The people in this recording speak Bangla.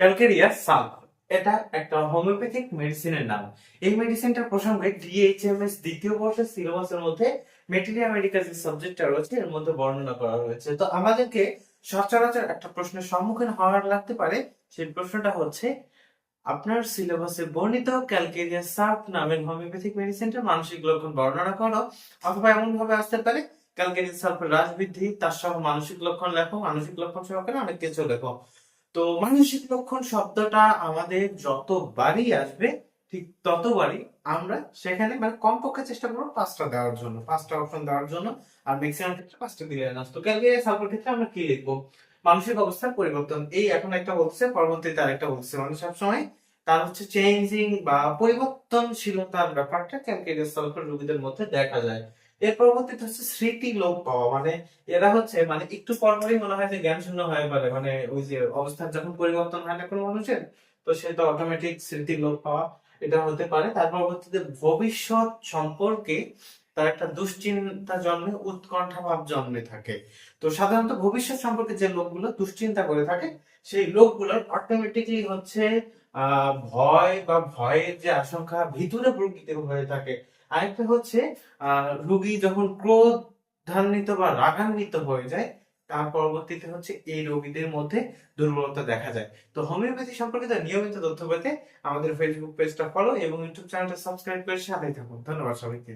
ক্যালকেরিয়া সাল্ফ এটা একটা হোমিওপ্যাথিক মেডিসিনের নাম। এই মেডিসিনটার প্রসঙ্গে ডিএইচএমএস দ্বিতীয় বর্ষের সিলেবাসের মধ্যে মেটেরিয়া মেডিকেল যে সাবজেক্টটা রয়েছে, এর মধ্যে বর্ণনা করা হয়েছে। তো আমাদেরকে সচরাচর একটা প্রশ্নের সম্মুখীন হওয়ার লাগতে পারে। সেই প্রশ্নটা হচ্ছে, আপনার সিলেবাসে বর্ণিত ক্যালকেরিয়া সার্ফ নামের হোমিওপ্যাথিক মেডিসিনটার মানসিক লক্ষণ বর্ণনা করো। অথবা এমন ভাবে আসতে পারে, ক্যালকেরিয়া সার্ফের হ্রাস বৃদ্ধি তার সহ মানসিক লক্ষণ লেখো, মানসিক লক্ষণ সহকারে অনেক কিছু লেখো। তো মানসিক লক্ষণ শব্দটা আমাদের যতবারই আসবে, ঠিক ততবারই আমরা সেখানে মানে কমপক্ষে চেষ্টা করব পাঁচটা দেওয়ার জন্য, পাঁচটা অপশন দেওয়ার জন্য। আর ম্যাক্সিমাম ক্ষেত্রে পাঁচটা দিয়ে আসতো ক্যালকেরিয়া সার্ফের ক্ষেত্রে আমরা কি লিখব? মানসিক অবস্থার পরিবর্তন। এই এখন একটা বলছে, পরবর্তীতে আরেকটা বলছে। মানে সবসময় তার হচ্ছে চেঞ্জিং বা পরিবর্তনশীলতার ব্যাপারটা ক্যালকেরিয়াস সালফার রোগীদের মধ্যে দেখা যায়। এর পরবর্তীতে হচ্ছে স্মৃতি লোপ পাওয়া মানে এরা হচ্ছে মানে একটু পরপরই মনে হয় যে জ্ঞান শূন্য হয়ে পারে মানে ওই যে অবস্থার যখন পরিবর্তন হয় না কোনো মানুষের, তো সে তো অটোমেটিক স্মৃতি লোপ পাওয়া, এটা হতে পারে। তার পরবর্তীতে ভবিষ্যৎ সম্পর্কে তার একটা দুশ্চিন্তা জন্মে, উৎকণ্ঠা ভাব জন্মে থাকে। তো সাধারণত ভবিষ্যৎ সম্পর্কে যে লোকগুলো দুশ্চিন্তা করে থাকে, সেই লোকগুলোর অটোমেটিকলি হচ্ছে ভয় বা ভয়ের যে আশঙ্কা ভিতরে প্রকৃতির হয়ে থাকে। আরেকটা হচ্ছে রোগী যখন ক্রোধান্বিত বা রাগান্বিত হয়ে যায়, তার পরবর্তীতে হচ্ছে এই রোগীদের মধ্যে দুর্বলতা দেখা যায়। তো হোমিওপ্যাথি সম্পর্কিত নিয়মিত তথ্য পেতে আমাদের ফেসবুক পেজটা ফলো এবং ইউটিউব চ্যানেলটা সাবস্ক্রাইব করে সাথেই থাকুন। ধন্যবাদ সবাইকে।